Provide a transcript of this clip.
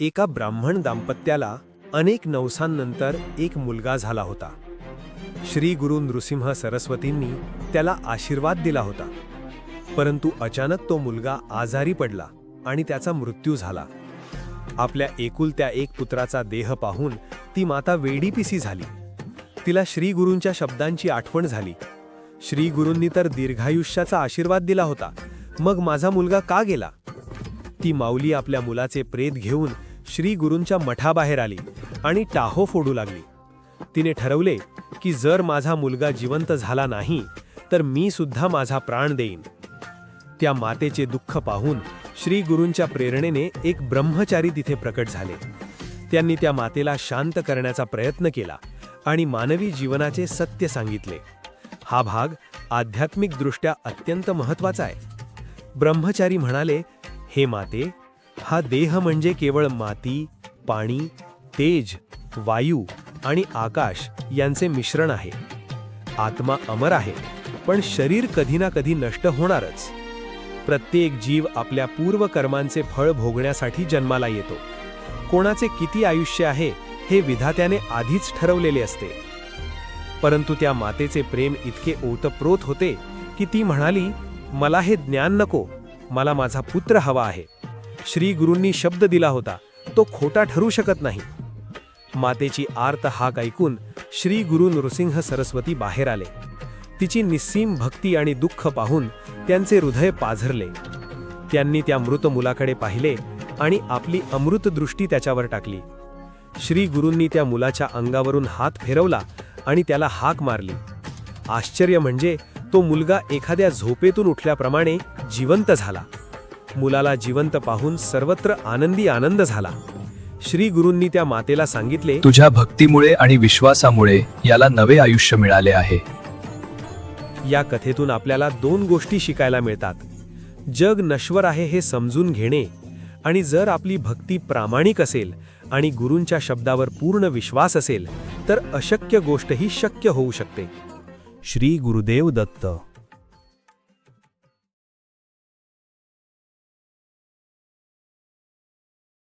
एका ब्राह्मण दाम्पत्याला अनेक नवसांनंतर एक मुलगा झाला होता. श्री गुरु नृसिंह सरस्वतींनी त्याला आशीर्वाद दिला होता. परंतु अचानक तो मुलगा आजारी पडला आणि त्याचा मृत्यू झाला. आपल्या एकुलत्या एक पुत्राचा देह पाहून ती माता वेडीपिसी झाली. तिला श्री गुरूंच्या शब्दांची आठवण झाली. श्री गुरूंनी तर दीर्घायुष्याचा आशीर्वाद दिला होता. मग माझा मुलगा का गेला? ती माऊली आपल्या मुलाचे प्रेत घेऊन श्री गुरूंच्या मठाबाहेर आली आणि टाहो फोडू लागली. तिने ठरवले की जर माझा मुलगा जिवंत झाला नाही तर मी सुद्धा माझा प्राण देईन. त्या मातेचे दुःख पाहून श्री गुरूंच्या प्रेरणेने एक ब्रह्मचारी तिथे प्रकट झाले. त्यांनी त्या मातेला शांत करण्याचा प्रयत्न केला आणि मानवी जीवनाचे सत्य सांगितले. हा भाग आध्यात्मिकदृष्ट्या अत्यंत महत्त्वाचा आहे. ब्रह्मचारी म्हणाले हे माते हा देह म्हणजे केवळ माती पाणी तेज वायू आणि आकाश यांचे मिश्रण आहे. आत्मा अमर आहे पण शरीर कधी ना कधी नष्ट होणारच. प्रत्येक जीव आपल्या पूर्वकर्मांचे फळ भोगण्यासाठी जन्माला येतो. कोणाचे किती आयुष्य आहे हे विधात्याने आधीच ठरवलेले असते. परंतु त्या मातेचे प्रेम इतके ओतप्रोत होते की ती म्हणाली मला हे ज्ञान नको मला माझा पुत्र हवा आहे. श्री गुरूंनी शब्द दिला होता. तो खोटा ठरू शकत नाही. मातेची आर्त हाक ऐकून श्री गुरु नृसिंह सरस्वती बाहेर आले. तिची निस्सीम भक्ती आणि दुःख पाहून त्यांचे हृदय पाझरले. त्यांनी त्या मृत मुलाकडे पाहिले आणि आपली अमृत दृष्टी त्याच्यावर टाकली. श्री गुरूंनी त्या मुलाच्या अंगावरून हात फिरवला आणि त्याला हाक मारली. आश्चर्य म्हणजे तो मुलगा एखाद्या झोपेतून उठल्याप्रमाणे जिवंत झाला. मुलाला जिवंत पाहून सर्वत्र आनंदी आनंद झाला. श्री गुरूंनी त्या मातेला सांगितले तुझ्या भक्तीमुळे आणि विश्वासामुळे याला नवे आयुष्य मिळाले आहे. या कथेतून आपल्याला दोन गोष्टी शिकायला मिळतात. जग नश्वर आहे हे समजून घेणे आणि जर आपली भक्ती प्रामाणिक असेल आणि गुरूंच्या शब्दावर पूर्ण विश्वास असेल तर अशक्य गोष्टही शक्य होऊ शकते. श्री गुरुदेव दत्त